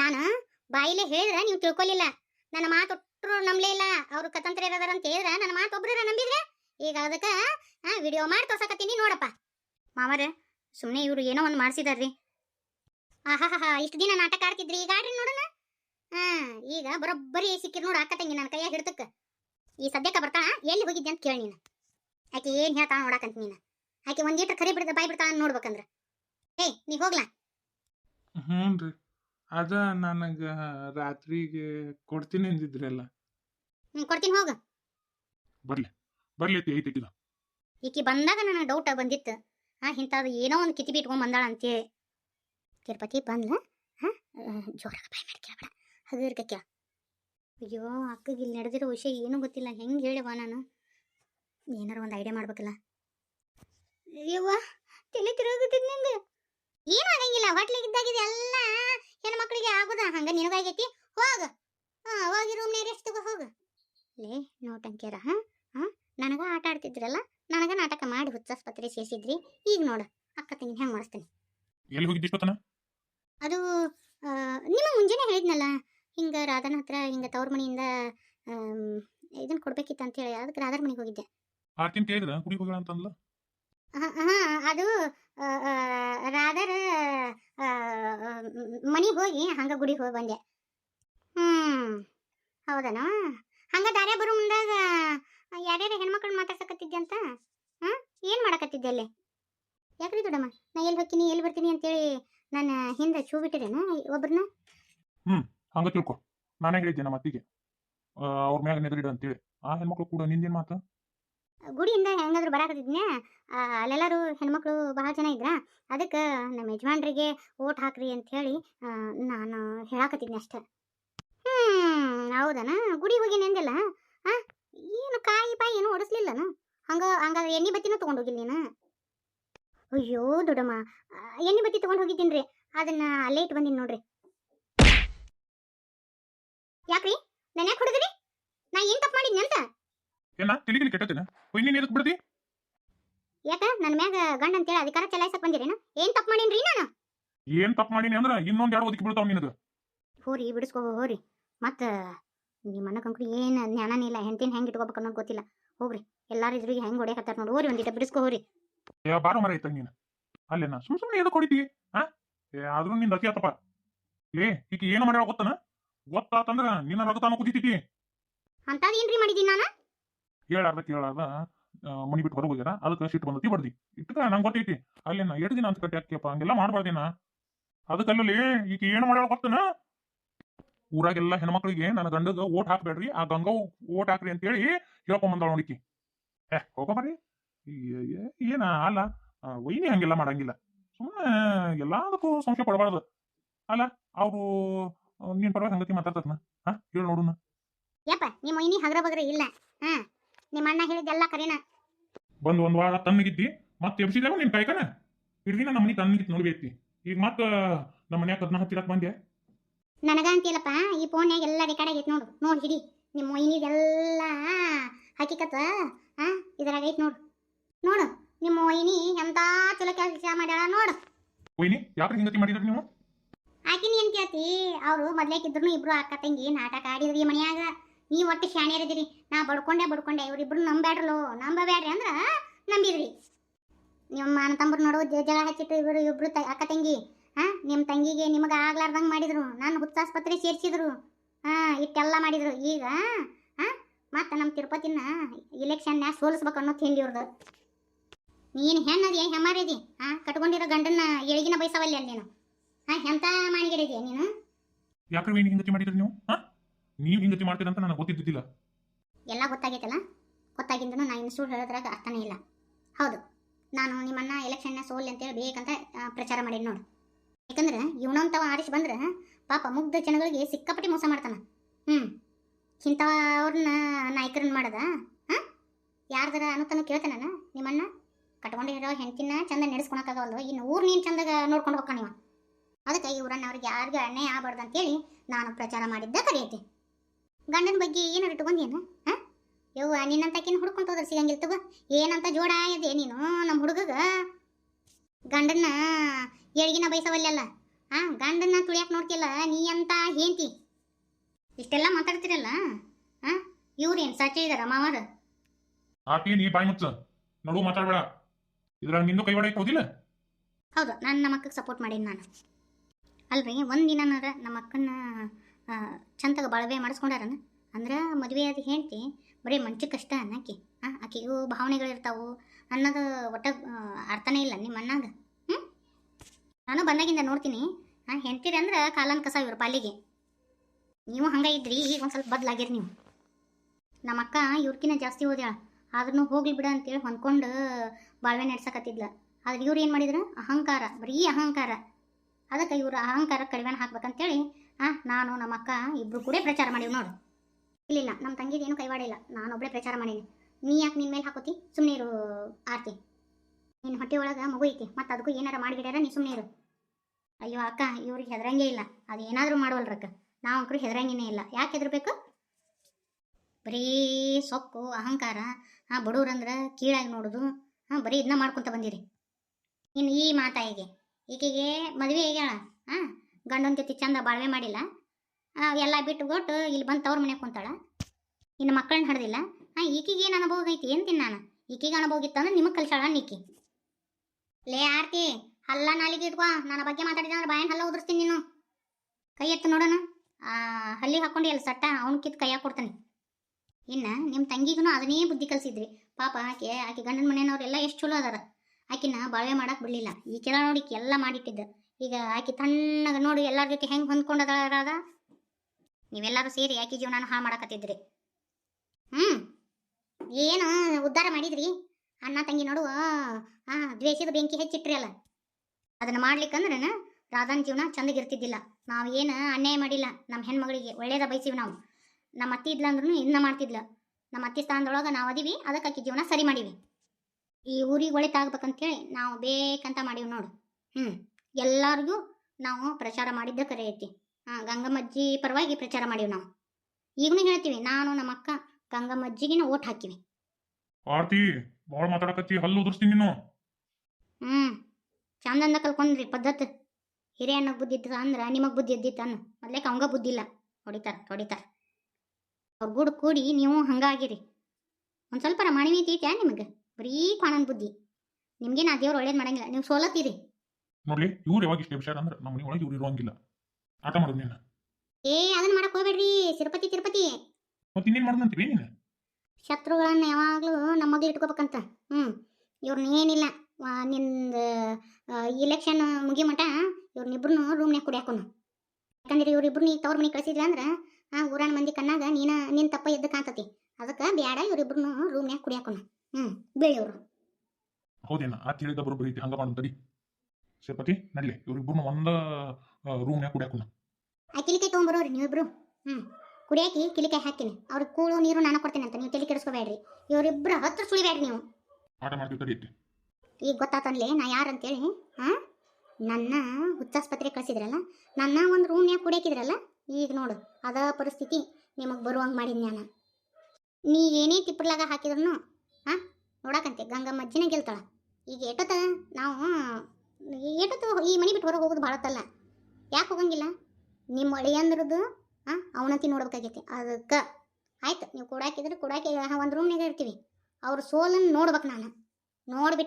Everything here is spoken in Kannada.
ನಾನು ಬಾಯಿಲೆ ಹೇಳಿದ್ರೆ ನೀವು ತಿಳ್ಕೊಲಿಲ್ಲ. ನನ್ನ ಮಾತು ಒಟ್ಟರು ನಂಬಲೇ ಇಲ್ಲ. ಅವ್ರು ಕತಂತ್ರ ಇರೋದಾರ ಅಂತ ಹೇಳಿದ್ರೆ ನನ್ನ ಮಾತು ಒಬ್ರು ನಂಬಿದ್ರೆ? ಈಗ ಅದಕ್ಕೆ ವಿಡಿಯೋ ಮಾಡಿ ತೋರ್ಸಕತ್ತೀನಿ ನೋಡಪ್ಪ. ಮಾವರ ಸುಮ್ಮನೆ ಇವರು ಏನೋ ಒಂದು ಮಾಡ್ಸಿದಾರ್ರಿ. ಆಹಾಹಾ ಇಷ್ಟು ದಿನ ನಾಟಕ ಆಡ್ತಿದ್ರಿ, ಈಗ ಆಡ್ರಿ ನೋಡೋಣ. ಹಾ ಈಗ ಬರೋಬ್ಬರಿ ಸಿಕ್ಕಿರ್ ನೋಡು ಅಕ್ಕ ತಂಗಿ ನನ್ನ ಕೈಯಾಗ ಹಿಡ್ತಕ್ಕ. ಈ ಸದ್ಯಕ್ಕೆ ಬರ್ತಾಳ, ಎಲ್ಲಿ ಹೋಗಿದ್ದೆ ಅಂತ ಕೇಳಿ ನೀನು. ಆಕೆ ಏನು ಹೇಳ್ತಾಳ ನೋಡಕಂತ ನೀನು. ಆಕೆ ಲೀಟರ್ ಕರಿ ಬಿಡ್ದ ಬಾಯ್ ಬಿಡ್ತಾಳ ನೋಡ್ಬೇಕಂದ್ರ. ಏಯ್, ನೀ ಹೋಗ್ಲಾ? ಹ್ಞೂ ಅದ ನನಗೆ ರಾತ್ರಿಗೆ ಕೊಡ್ತೀನಿ ಅಂದಿದ್ರಲ್ಲ. ಹ್ಞೂ ಕೊಡ್ತೀನಿ ಹೋಗ. ಬರ್ಲಿ ಬರ್ಲಿ ಐತಿ ಐತಿ ಇದು. ಈಕಿ ಬಂದಾಗ ನನಗೆ ಡೌಟ್ ಬಂದಿತ್ತು. ಹಾಂ ಇಂಥದ್ದು ಏನೋ ಒಂದು ಕಿತಿ ಬಿಟ್ಕೊಂಡು ಬಂದಾಳ ಅಂತೇಳಿ ತಿರುಪತಿ ಬಂದ್ಲ? ಹಾಂ? ಜೋರಾಗ ಬಾಯ್ ಅಯ್ಯೋ ಅಕ್ಕಗೆ ಇಲ್ಲಿ ನಡೆದಿರೋ ವಿಷಯ ಏನೂ ಗೊತ್ತಿಲ್ಲ. ಹೆಂಗೆ ಹೇಳವ ನಾನು? ಏನಾರ ಒಂದು ಐಡಿಯಾ ಮಾಡ್ಬೇಕಲ್ಲ. ಅಯ್ಯವ್ವ ತಲೆ ತಿರುಗುತ್ತಿದ್ ನಿಂದು ಏನು ಆಗಂಗಿಲ್ಲ ಹೊಟ್ಲಿಗೆ ಇದ್ದಾಗಿದೆ ಎಲ್ಲ ಹೆಣ್ಮಕ್ಳಿಗೆ ಆಗುದ? ಹಂಗ ನಿನಗಾಗೈತಿ? ಹೋಗ. ಆ ಹೋಗಿ ರೂಮ್ ನೀರು ತಗೋ ಹೋಗ. ಲೇ ನೋಟಂಕ್ಯಾರ ಹಾ? ಹಾ ನನಗ ಆಟ ಆಡ್ತಿದ್ರಲ್ಲ ನನಗ ನಾಟಕ ಮಾಡಿ ಹುಚ್ಚಾಸ್ಪತ್ರೆ ಸೇರಿಸಿದ್ರಿ. ಈಗ ನೋಡು ಅಕ್ಕ ತಂಗಿ ಹೆಂಗ್ ಮಾಡಿಸ್ತೀನಿ. ಎಲ್ಲಿ ಹೋಗಿದ್ದಿ ಇಷ್ಟೊತ್ತನ? ಅದು ನಿಮ್ಮ ಮುಂಜಾನೆ ಹೇಳಿದ್ನಲ್ಲ ಹಿಂಗ ರಾಧನ ಹತ್ರ ಹಿಂಗ ತವ್ರ ಮನೆಯಿಂದ ಇದನ್ನ ಕೊಡ್ಬೇಕಿತ್ತು ಅಂತೇಳಿ ಅದಕ್ಕೆ ರಾಧರ್ ಮನೆಗೆ ಹೋಗಿದ್ದೆ. ಆರ್ತಿನ ಕೇಳಿದ್ರ ಕುಡಿ ಹೋಗೋಣ ಅಂತಂದ್ಲ ಅದು ರಾಧರ ಮನೆಗೆ ಹೋಗಿ ಹಂಗ ಗುಡಿಗೆ ಹೋಗಿ ಬಂದೆ. ಹ್ಮ್, ಹೌದನ? ಹಂಗ ದಾರೆ ಬರೋ ಮುಂದಾಗ ಯಾರ್ಯಾರ ಹೆಣ್ಮಕ್ಳು ಮಾತಾಡ್ಸಕತ್ತಿದ್ದೆ ಅಂತ? ಹ್ಮ್ ಏನು ಮಾಡಕತ್ತಿದ್ದೆ ಅಲ್ಲಿ? ಯಾಕ್ರಿ ದೊಡ್ಡಮ್ಮ? ನಾ ಎಲ್ಲಿ ಹೋಗ್ತೀನಿ ಎಲ್ಲಿ ಬರ್ತೀನಿ ಅಂತೇಳಿ ನನ್ನ ಹಿಂದೆ ಚೂ ಬಿಟ್ಟಿರೇನ ಒಬ್ರನ್ನ? ಹಂಗ ತಿಳ್ಕೊ. ನಾನೇ ಹೇಳಿದ್ದೆ ನಮ್ಮ ಅತ್ತಿಗೆ. ಅವ್ರ ಮ್ಯಾಗ ನೆದರಿಡು ಅಂತೇಳಿ. ಆ ಹೆಣ್ಮಕ್ಳು ಕೂಡ ನಿಂದೇನ್ ಮಾತು? ಗುಡಿಯಿಂದ ಹೆಂಗಾದ್ರು ಬರಾಕತ್ತಿದ್ನೆ ಅಲ್ಲೆಲ್ಲರೂ ಹೆಣ್ಮಕ್ಳು ಭಾಳ ಜನ ಇದ್ರ? ಅದಕ್ಕೆ ನಮ್ಮ ಯಜಮಾನ್ರಿಗೆ ಓಟ್ ಹಾಕ್ರಿ ಅಂತ ಹೇಳಿ ನಾನು ಹೇಳಾಕತ್ತಿದ್ನೆ ಅಷ್ಟೆ. ಹ್ಮ್, ಹೌದನ? ಗುಡಿ ಹೋಗಿ ನೆಂದಿಲ್ಲ? ಆ, ಏನು ಕಾಯಿ ಪಾಯಿ ಏನು ಒಡಿಸ್ಲಿಲ್ಲನ? ಹಂಗ ಹಂಗಾದ್ರೆ ಎಣ್ಣೆ ಬತ್ತಿನೂ ತಗೊಂಡು ಹೋಗಿಲ್ಲ ನೀನು? ಅಯ್ಯೋ ದೊಡ್ಡಮ್ಮ ಎಣ್ಣೆ ಬತ್ತಿ ತಗೊಂಡು ಹೋಗಿದ್ದೀನ್ರಿ. ಅದನ್ನ ಅಲ್ಲೇ ಇಟ್ಟು ಬಂದೀನಿ ನೋಡ್ರಿ. ಯಾಕ್ರಿ? ನನ್ನ ಯಾಕೆ ಹೊಡೆದ್ರಿ ನಾ ಏನು ತಪ್ಪು ಮಾಡಿದ್ನಿ ಅಂತ? ಏನ ತಿಳಿಗಿಲಿ ಕೆಟ್ಟತಿನ ಕುಯ್ಲಿ ನೀನ್ ಎದಕ್ ಬಿಡ್ತಿ ಯಾಕ? ನನ್ನ ಮ್ಯಾಗ ಗಂಡ ಅಂತೇಳಿ ಅಧಿಕಾರ ಚಲಾಯಿಸಕ್ ಬಂದಿರೇನ? ಏನ್ ತಪ್ಪು ಮಾಡೀನ್ರಿ ನಾನು? ಏನ್ ತಪ್ಪು ಮಾಡೀನಿ ಅಂದ್ರ ಇನ್ನೊಂದ್ ಎರಡು ಒದಕಿ ಬಿಡ್ತಾವ್ ನಿನಗ. ಹೋರಿ ಬಿಡಿಸ್ಕೋ ಹೋರಿ. ಮತ್ತ ನಿಮ್ಮ ಅಣ್ಣ ಕಂಕ್ರಿ ಏನ್ ಜ್ಞಾನನೇ ಇಲ್ಲ ಹೆಂಡತಿನ ಹೆಂಗ್ ಇಟ್ಕೋಬೇಕು ಅನ್ನೋದು ಗೊತ್ತಿಲ್ಲ. ಹೋಗ್ರಿ ಎಲ್ಲಾರ ಇದ್ರಿಗೆ ಹೆಂಗ್ ಹೊಡೆಯಕತ್ತಾರ ನೋಡಿ. ಹೋರಿ ಒಂದಿಟ ಬಿಡಿಸ್ಕೋ ಹೋರಿ. ಯಾ ಬಾರೋ ಮರ ಐತ ನೀನು. ಅಲ್ಲೇನ ಸುಮ್ ಸುಮ್ಮನೆ ಎದಕ್ ಹೊಡಿತಿ ಹಾ ಏ ಆದ್ರೂ ನಿಂದ ಅತಿ ಆತಪ್ಪ. ಏ ಈಗ ಏನು ಮಾಡ್ಯಾಳ ಗೊತ್ತನ? ಗೊತ್ತಾತಂದ್ರ ನಿನ್ನ ರಗತಾನ ಕುದಿತಿತಿ. ಏನ್ರಿ ಮಾಡಿದೀನಿ ನಾನು? ಹೇಳಾರ್ದ ಕೇಳಾರ್ದ ಮನಿ ಬಿಟ್ಟು ಹೊರಗೆ ಹೋಗ್ಯಾರ. ಅದಕ್ಕೆ ಸಿಟ್ಟು ಬಂದತಿ, ಬಡ್ದಿ. ಇಟ್ಟಕ ನಂಗೆ ಗೊತ್ತೈತಿ. ಅಲ್ಲೇನ ಎರಡು ದಿನ ಅಂತ ಕಟ್ಟಿ ಹಾಕ್ಯಪ್ಪ, ಹಂಗೆಲ್ಲ ಮಾಡ್ಬಾರ್ದೇನ? ಅದಕ್ಕಲ್ಲಲ್ಲಿ ಈಗ ಏನು ಮಾಡ್ಯಾಳ ಗೊತ್ತನ? ಊರಾಗೆಲ್ಲ ಹೆಣ್ಮಕ್ಳಿಗೆ ನನ್ನ ಗಂಡಗ ಓಟ್ ಹಾಕ್ಬೇಡ್ರಿ, ಆ ಗಂಗವ್ ಓಟ್ ಹಾಕ್ರಿ ಅಂತೇಳಿ ಹೇಳ್ಕೊಂಬಂದಾಳ ನೋಡಿಕಿ ಏ ಹೋಗಬರ್ರಿ ಏನ ಅಲ್ಲ ವೈನಿ ಹಂಗೆಲ್ಲ ಮಾಡಂಗಿಲ್ಲ. ಸುಮ್ಮನೆ ಎಲ್ಲದಕ್ಕೂ ಸಂಶಯ ಪಡಬಾರ್ದು. ಅಲ್ಲ, ಅವರು ನೀನ್ ಪರವಾಗಿ ಸಂಗತಿ ಮಾತಾಡ್ತದ ಹಾ ಹೇಳಿ ನೋಡುನ. ಯಪ್ಪ ಮೈನಿ ಹಗ್ರ ಬಗ್ರ ಇಲ್ಲ. ಹಾ. ನಿಮ್ಮ ಅಣ್ಣ ಹೇಳಿದ್ದೆಲ್ಲ ಕರೆನ? ಬಂದ್ ಒಂದ್ ವಾರ ತಣ್ಣಗಿದ್ದಿ ಮತ್ತೆ ಎಬ್ಸಿದಾಗ ನಿನ್ ಕಾಯ್ಕನ ಇಡ್ದಿನ ನಮ್ಮ ಮನಿ ತಣ್ಣಗಿತ್ತು ನೋಡ್ಬೇಕಿ ಈಗ ಮತ್ತ ನಮ್ಮ ಮನ್ಯಾಗ ಕದ್ನ ಹತ್ತಿರಕ್ ಬಂದೆ ನನಗ ಅಂತೀಲಪ್ಪ ಈ ಫೋನ್ಯಾಗ ಎಲ್ಲ ರೆಕಾರ್ಡ್ ಆಗೈತೆ ನೋಡು. ನೋಡಿ ಹಿಡಿ ನಿಮ್ಮ ಮೊಯ್ನಿದೆಲ್ಲ ಹಕಿಕತ್ತ ಹಾ ಇದ್ರಾಗ ಐತೆ ನೋಡು. ನೋಡು ನಿಮ್ಮ ಮೊಯ್ನಿ ಎಂತ ಚಲೋ ಕೆಲಸ ಮಾಡ್ಯಾಳ ನೋಡು. ಒಯ್ನಿ ಯಾಕ್ರಿ ಹಿಂಗತಿ ಮಾಡಿದ್ರು ನೀವು? ಆಕಿನ ಏನ್ ಕೇಳ್ತಿ? ಅವರು ಮೊದ್ಲೇಕಿದ್ರು ಇಬ್ರು ಅಕ್ಕ ತಂಗಿ ನಾಟಕ ಆಡಿದ್ರಿ ಮನ್ಯಾಗ. ನೀವ್ ಒಟ್ಟು ಶಾಣ್ಯರಿದ್ದೀರಿ ನಾ ಬಡ್ಕೊಂಡೆ ಬಡ್ಕೊಂಡೆ, ಇವರಿಬ್ರು ನಂಬ್ಯಾಡ್ರಲ್ಲೋ, ನಂಬಬ್ಯಾಡ್ರಿ ಅಂದ್ರ ನಂಬಿದ್ರಿ. ನಿಮ್ಮ ಅಣ್ಣ ತಂಬ್ರು ನೋಡು ಜಗಳ ಹಚ್ಚಿಟ್ಟು ಇವರು ಇಬ್ರು ತ- ಅಕ್ಕ ತಂಗಿ ಹಾ ನಿಮ್ಮ ತಂಗಿಗೆ ನಿಮಗೆ ಆಗ್ಲಾರ್ದಂಗೆ ಮಾಡಿದ್ರು, ನಾನು ಹುತ್ತಾಸ್ಪತ್ರೆ ಸೇರಿಸಿದ್ರು ಹಾ ಇಟ್ಟೆಲ್ಲ ಮಾಡಿದ್ರು. ಈಗ ಹಾ ಮತ್ತೆ ನಮ್ಮ ತಿರುಪತಿನ ಇಲೆಕ್ಷನ್ ಸೋಲಿಸ್ಬೇಕು ಅನ್ನೋ ತಿಂಡಿ ಇವ್ರದ್ದು ನೀನು ಹೆಣ್ಣದಿ ಹೆಮ್ಮಾರಿದಿ ಹಾ ಕಟ್ಕೊಂಡಿರೋ ಗಂಡನ್ನ ಎಳಗಿನ ಬಯಸವಲ್ಲಿ ಅಲ್ಲಿ ನೀನು. ಹಾ ಎಂತ ಮಾಡಿಗಿಡಿದ್ಯಾ ನೀನು? ಯಾಕೆ ಮಾಡಿದ್ರಿ ನೀವು? ಹಾ ನೀವ್ ಹಿಂಗತಿ ಮಾಡ್ತೀರಂತ ನನಗೆ ಗೊತ್ತಿದ್ದಿಲ್ಲ ಎಲ್ಲ ಗೊತ್ತಾಗೈತಲ್ಲ? ಗೊತ್ತಾಗಿಂದನು ನಾ ಇನ್ಸ್ಟೂಟ್ ಹೇಳೋದ್ರಾಗ ಅರ್ಥನೇ ಇಲ್ಲ. ಹೌದು, ನಾನು ನಿಮ್ಮನ್ನ ಎಲೆಕ್ಷನ್ನ ಸೋಲ್ ಅಂತೇಳಿ ಬೇಕಂತ ಪ್ರಚಾರ ಮಾಡೀನಿ ನೋಡು. ಯಾಕಂದ್ರೆ ಇವನಂತವ ಆರಿಸಿ ಬಂದ್ರೆ, ಪಾಪ ಮುಗ್ಧ ಜನಗಳಿಗೆ ಸಿಕ್ಕಾಪಟ್ಟಿ ಮೋಸ ಮಾಡ್ತಾನ. ಹ್ಞೂ ಇಂಥವ್ರನ್ನ ನಾಯಕರನ್ನ ಮಾಡದ? ಹಾಂ? ಯಾರ್ದಾರ ಅನುತನ ಕೇಳ್ತಾನ ನಿಮ್ಮನ್ನ? ಕಟ್ಕೊಂಡಿರೋ ಹೆಂಡತಿನ ಚಂದ ನಡೆಸ್ಕೊಳಕ್ಕಾಗವಲ್ದು. ಇನ್ನು ಊರ್ ನೀನು ಚಂದಾಗ ನೋಡ್ಕೊಂಡು ಹೋಗ್ತಾನ ಇವ ಅದಕ್ಕೆ ಇವರನ್ನ ಅವ್ರಿಗೆ ಯಾರಿಗೂ ಅನ್ಯಾಯ ಆಗಬಾರ್ದು ಅಂತೇಳಿ ನಾನು ಪ್ರಚಾರ ಮಾಡಿದ್ದ ಕರೆಯೈತಿ ಗಂಡನ ಬಗ್ಗೆ ಏನಾರು ಇಟ್ಕೊಂಡೇನು ಹಾಂ? ಯವ್ವ ನಿನ್ನಂತಕಿನ ಹುಡ್ಕೊಂತ ಹೋದ್ರೆ ಸಿಗಂಗಿಲ್ಲ ತಗೋ. ಏನಂತ ಜೋಡ ಇದೆ ನೀನು ನಮ್ಮ ಹುಡುಗಗ? ಗಂಡನ್ನ ಎಳಗಿನ ಬಯಸವಲ್ಲೆಲ್ಲ ಹಾ ಗಂಡನ್ನ ತುಳಿಯಕ್ ನೋಡ್ತಿಲ್ಲ ನೀ ಅಂತ ಹೇಂತಿ ಇಷ್ಟೆಲ್ಲ ಮಾತಾಡ್ತಿರಲ್ಲ? ಹಾಂ? ಇವ್ರೇನ್ ಸಚ್ಚ ಇದಾರ ಮಾವಾರ? ನೀ ಬಾಯಿ ಮುಚ್ಚ. ನಡು ಮಾತಾಡಬೇಡ. ಇದ್ರಾಗ ನಿಂದು ಕೈ ಹೊಡೆಯಕ್ಕೆ ಹೋದಿಲ್ಲ? ಹೌದು ನಾನು ನಮ್ಮ ಅಕ್ಕಗೆ ಸಪೋರ್ಟ್ ಮಾಡೀನಿ ನಾನು? ಅಲ್ರಿ ಒಂದಿನ ನಮ್ಮ ಅಕ್ಕನ್ನ ಆ, ಚಂತಗ ಬಳವೆ ಮಾಡಿಸ್ಕೊಂಡಾರನ? ಅಂದ್ರೆ ಮದುವೆ ಅದು ಹೆಂಡ್ತಿ ಬರೀ ಮಂಚಕ್ಕಷ್ಟ ಅನ್ನಕ್ಕೆ ಹಾಂ ಆಕೆಗೂ ಭಾವನೆಗಳಿರ್ತಾವು. ಅನ್ನೋದು ಒಟ್ಟ ಅರ್ಥನೇ ಇಲ್ಲ ನಿಮ್ಮ ಅಣ್ಣಾಗ. ಹ್ಞೂ ನಾನು ಬಂದಾಗಿಂದ ನೋಡ್ತೀನಿ. ಹಾಂ ಹೆಂಡ್ತೀರಿ ಅಂದ್ರೆ ಕಾಲನ್ ಕಸ ಇವ್ರ ಪಾಲಿಗೆ. ನೀವು ಹಂಗೆ ಇದ್ರಿ, ಈಗ ಒಂದು ಸ್ವಲ್ಪ ಬದಲಾಗಿರಿ ನೀವು. ನಮ್ಮ ಅಕ್ಕ ಇವ್ರಕಿನ್ನ ಜಾಸ್ತಿ ಓದ್ಯಾಳ. ಆದ್ರೂ ಹೋಗ್ಲಿ ಬಿಡ ಅಂತೇಳಿ ಹೊಂದ್ಕೊಂಡು ಬಾಳ್ವೆ ನಡ್ಸಕತ್ತಿದ್ಲ. ಆದ್ರೆ ಇವ್ರು ಏನು ಮಾಡಿದ್ರು? ಅಹಂಕಾರ, ಬರೀ ಅಹಂಕಾರ. ಅದಕ್ಕೆ ಇವ್ರ ಅಹಂಕಾರ ಕಡಿಮೆ ಹಾಕ್ಬೇಕಂತೇಳಿ ಆ, ನಾನು, ನಮ್ಮ ಅಕ್ಕ ಇಬ್ಬರು ಕೂಡ ಪ್ರಚಾರ ಮಾಡೀವಿ ನೋಡು. ಇಲ್ಲಿಲ್ಲ ನಮ್ಮ ತಂಗಿದೇನು ಕೈವಾಡಿಲ್ಲ ನಾನು ಒಬ್ಬಳೇ ಪ್ರಚಾರ ಮಾಡೀನಿ. ನೀ ಯಾಕೆ ನಿನ್ನ ಮೇಲೆ ಹಾಕೋತಿ? ಸುಮ್ಮನೆ ಇರು, ಆರ್ತಿ. ನಿನ್ನ ಹೊಟ್ಟೆ ಒಳಗೆ ಮಗು ಐತಿ. ಮತ್ತು ಅದಕ್ಕೂ ಏನಾರ ಮಾಡಿಬಿಡ್ಯಾರ ನೀ ಸುಮ್ಮನೆ ಇರು. ಅಯ್ಯೋ, ಅಕ್ಕ, ಇವ್ರಿಗೆ ಹೆದರಂಗೇ ಇಲ್ಲ. ಅದು ಏನಾದರೂ ಮಾಡುವಲ್ರಕ್ಕ ನಾವು ಅಂಕರು ಹೆದರಂಗೇನೇ ಇಲ್ಲ. ಯಾಕೆ ಹೆದರ್ಬೇಕು? ಬರೀ ಸೊಕ್ಕು, ಅಹಂಕಾರ. ಹಾಂ ಬಡವ್ರಂದ್ರೆ ಕೀಳಾಗಿ ನೋಡೋದು. ಹಾಂ ಬರೀ ಇದನ್ನ ಮಾಡ್ಕೊತ ಬಂದಿರಿ. ಇನ್ನು ಈ ಮಾತಾಯಿಗೆ. ಈಕೆಗೆ ಮದುವೆ ಆಗ್ಯಾಳ. ಹಾಂ ಗಂಡನ ಜೊತೆ ಚಂದ ಬಾಳ್ವೆ ಮಾಡಿಲ್ಲ. ಎಲ್ಲ ಬಿಟ್ಟು ಕೊಟ್ಟು ಇಲ್ಲಿ ಬಂದು ತವ್ರ ಮನೆ ಕುಂತಾಳ. ಇನ್ನು ಮಕ್ಕಳನ್ನ ಹಡ್ದಿಲ್ಲ. ಹಾಂ ಈಕಿಗೆ ಏನು ಅನುಭವ ಐತಿ ಅಂತೀನಿ ನಾನು? ಈಕಿಗೆ ಅನುಭವ ಇತ್ತಂದ್ರೆ ನಿಮಗೆ ಕಲ್ಸಾಳ ನೀಕಿ ಲೇ ಆರ್ತಿ, ಹಲ್ಲ ನಾಲಿಗೆ ಇಟ್ಕೋ. ನನ್ನ ಬಗ್ಗೆ ಮಾತಾಡಿದ ಅಂದ್ರೆ ಬಾಯನ್ ಹಲ್ಲ ಉದುರಿಸ್ತೀನಿ ನೀನು. ಕೈ ಎತ್ತು ನೋಡೋಣ. ಹಲ್ಲಿಗೆ ಹಾಕೊಂಡು ಎಲ್ಲಿ ಸಟ್ಟ, ಅವ್ನ ಕಿತ್ತು ಕೈಯಾಗ ಕೊಡ್ತಾನೆ. ಇನ್ನು ನಿಮ್ಮ ತಂಗಿಗೂ ಅದನ್ನೇ ಬುದ್ಧಿ ಕಲಿಸಿದ್ರಿ ಪಾಪ ಆಕೆ ಆಕೆ ಗಂಡನ ಮನೆಯವ್ರೆಲ್ಲ ಎಷ್ಟು ಚಲೋ ಅದಾರ. ಆಕಿನ ಬಾಳ್ವೆ ಮಾಡಕ್ಕೆ ಬಿಡ್ಲಿಲ್ಲ. ಈಕೆಲ್ಲ ನೋಡಿ ಎಲ್ಲ ಮಾಡಿಟ್ಟಿದ್ದ. ಈಗ ಆಕಿ ತಣ್ಣಗ ನೋಡಿ ಎಲ್ಲರ ಜೊತೆ ಹೆಂಗೆ ಹೊಂದ್ಕೊಂಡದ ನೀವೆಲ್ಲರೂ ಸೇರಿ ಆಕಿ ಜೀವನ ಹಾಳು ಮಾಡಕತ್ತಿದ್ರಿ. ಹ್ಮ್. ಏನು ಉದ್ಧಾರ ಮಾಡಿದ್ರಿ? ಅಣ್ಣ ತಂಗಿ ನೋಡುವ ಹಾಂ ದ್ವೇಷದ ಬೆಂಕಿ ಹೆಚ್ಚಿಟ್ರಿ ಅಲ್ಲ. ಅದನ್ನು ಮಾಡ್ಲಿಕ್ಕಂದ್ರೆ ರಾಧಾನ ಜೀವನ ಚಂದಗಿರ್ತಿದ್ದಿಲ್ಲ. ನಾವು ಏನು ಅನ್ಯಾಯ ಮಾಡಿಲ್ಲ. ನಮ್ಮ ಹೆಣ್ಮಗಳಿಗೆ ಒಳ್ಳೇದ ಬಯಸಿವಿ ನಾವು. ನಮ್ಮ ಅತ್ತಿ ಇದ್ಲ ಅಂದ್ರೂ ಇದನ್ನ ಮಾಡ್ತಿದ್ಲ. ನಮ್ಮ ಅತ್ತಿ ಸ್ಥಾನದೊಳಗೆ ನಾವು ಅದೀವಿ, ಅದಕ್ಕೆ ಆಕಿ ಜೀವನ ಸರಿ ಮಾಡೀವಿ. ಈ ಊರಿಗೆ ಒಳಿತಾಗ್ಬೇಕಂತೇಳಿ ನಾವು ಬೇಕಂತ ಮಾಡೀವಿ ನೋಡು. ಹ್ಞೂ ಎಲ್ಲರಿಗೂ ನಾವು ಪ್ರಚಾರ ಮಾಡಿದ್ದ ಕರೆ ಐತಿ. ಹಾಂ ಗಂಗಮ್ಮಜ್ಜಿ ಪರವಾಗಿ ಪ್ರಚಾರ ಮಾಡೀವಿ ನಾವು. ಈಗನೂ ಹೇಳ್ತೀವಿ ನಾನು ನಮ್ಮ ಅಕ್ಕ ಗಂಗಮ್ಮಜ್ಜಿಗಿನ ಓಟ್ ಹಾಕಿವಿ ಆರ್ತಿ ಭಾಳ ಮಾತಾಡಕತ್ತಿ ಹಲ್ಲು ಉದುರಿಸ್ತೀನಿ ನೀನು. ಹ್ಞೂ ಚಂದಂದ ಕಲ್ಕೊಂಡ್ರಿ ಪದ್ಧತಿ. ಹಿರಿಯಣ್ಣಗೆ ಬುದ್ಧಿ ಇದ್ದ ಅಂದ್ರೆ ನಿಮಗೆ ಬುದ್ಧಿ ಇದ್ದಿತ್ತು ಅನ್ನು. ಮೊದ್ಲೇಕ ಅವಂಗ ಬುದ್ಧಿ ಇಲ್ಲ. ಹೊಡಿತಾರ ಹೊಡಿತಾರ. ಅವ್ರ ಗೂಡು ಕೂಡಿ ನೀವು ಹಂಗಾಗಿರಿ. ಒಂದು ಸ್ವಲ್ಪ ಮಾನವೀಯತೆ ಐತ್ಯಾ ನಿಮಗೆ? ಬರೀ ಕಾಣನ್ ಬುದ್ಧಿ. ನಿಮ್ಗೆ ನಾ ದೇವ್ರು ಒಳ್ಳೇದು ಮಾಡಂಗಿಲ್ಲ. ನೀವು ಸೋಲತ್ತೀರಿ. ನೋಡ್ಲಿ ಇವ್ರು ಯಾವಾಗ ಇಷ್ಟೇ ವಿಷಯ ಅಂದ್ರೆ ನಮ್ಮ ಮನೆ ಒಳಗೆ ಇವ್ರು ಇರುವಂಗಿಲ್ಲ ಆಟ ಮಾಡೋದು ನೀನು. ಏ ಅದನ್ನ ಮಾಡಕ್ ಹೋಗ್ಬೇಡ್ರಿ ತಿರುಪತಿ ತಿರುಪತಿ. ಮತ್ತೆ ಇನ್ನೇನು ಮಾಡೋದಂತೀವಿ ನೀನು? ಶತ್ರುಗಳನ್ನ ಯಾವಾಗಲೂ ನಮ್ಮ ಮಗಳು ಇಟ್ಕೋಬೇಕಂತ. ಹ್ಮ್ ಇವ್ರನ್ನ ಏನಿಲ್ಲ. ನಿಂದ ಇಲೆಕ್ಷನ್ ಮುಗಿ ಮಟ ಇವ್ರನ್ನಿಬ್ರು ರೂಮ್ನ್ಯಾಗ ಕುಡಿಯಾಕೋನು ಯಾಕಂದ್ರೆ ಇವ್ರಿಬ್ರು ನೀ ತವ್ರ ಮನೆಗೆ ಕಳಿಸಿದ್ರ ಅಂದ್ರ ಆ ಊರಾಣ ಮಂದಿ ಕಣ್ಣಾಗ ನೀನ ನಿನ್ನ ತಪ್ಪ ಎದ್ದು ಕಾಂತತಿ ಅದಕ್ಕೆ ಬ್ಯಾಡ ಇವ್ರಿಬ್ರು ರೂಮ್ನ್ಯಾಗ ಕುಡಿಯಾಕೋನು ಹ್ಮ್ ಬೇಳಿ ಅವ್ರು ಹೌದೇನ? ಆ ತಿಳಿದ ಬರೋಬ್ಬರಿ ಹಂಗ ಮಾಡೋದು ಸೇಪತಿ ನಡ್ಲಿ. ಇವ್ರಿಬ್ರು ಒಂದ ರೂಮ್ನ್ಯಾಗ ಕುಡಿಯಾಕ ಆ ಕಿಲಿಕಾಯಿ ತೊಗೊಂಬರೋರಿ ನೀವಿಬ್ರು ಹ್ಞೂ ಕುಡಿಯಾಕಿ ಕಿಲಿಕಾಯಿ ಹಾಕ್ತೀನಿ. ಅವ್ರಿಗೆ ಕೂಳು ನೀರು ನಾನು ಕೊಡ್ತೀನಿ ಅಂತ. ನೀವು ತಲೆ ಕೆಡಿಸ್ಕೋಬೇಡ್ರಿ. ಇವರಿಬ್ರು ಹತ್ರ ಸುಳಿಬೇಡ್ರಿ ನೀವು. ಆಟ ಮಾಡ್ತೀವಿ ತಡಿ ಈಗ ಗೊತ್ತಾತನ್ಲಿ ನಾ ಯಾರು ಅಂತೇಳಿ? ಹಾಂ ನನ್ನ ಹುಚ್ಚಾಸ್ಪತ್ರೆ ಕಳಿಸಿದ್ರಲ್ಲ? ನನ್ನ ಒಂದು ರೂಮ್ನ್ಯಾಗ ಕುಡಿಯಾಕಿದ್ರಲ್ಲ? ಈಗ ನೋಡು ಅದ ಪರಿಸ್ಥಿತಿ. ನಿಮಗೆ ಬರುವಂಗೆ ಮಾಡಿದ್ನಿ ನಾನು ನೀ ಏನೇ ತಿಪ್ಪಲಾಗ ಹಾಕಿದ್ರು ಹಾಂ ನೋಡಕಂತೆ ಗಂಗಮ್ಮ ಅಜ್ಜಿನ ಗೆಲ್ತಾಳ. ಈಗ ಏಟತ್ತ ನಾವು ಏಟತ್ತು ಈ ಮನೆ ಬಿಟ್ಟು ಹೊರಗೆ ಹೋಗೋದು ಭಾಳತ್ತಲ್ಲ ಯಾಕೆ ಹೋಗಂಗಿಲ್ಲ? ನಿಮ್ಮ ಅಳಿಯಂದ್ರದ್ದು ಹಾಂ ಅವನಂತಿ ನೋಡ್ಬೇಕಾಗೈತಿ. ಅದಕ್ಕೆ, ಆಯ್ತು, ನೀವು ಕೊಡಾಕಿದ್ರೆ ಕೊಡಾಕಿ ಒಂದು ರೂಮ್ನಾಗ ಇರ್ತೀವಿ. ಅವ್ರ ಸೋಲನ್ನು ನೋಡ್ಬೇಕು ನಾನು. ನೋಡ್ಬಿಟ್ಟು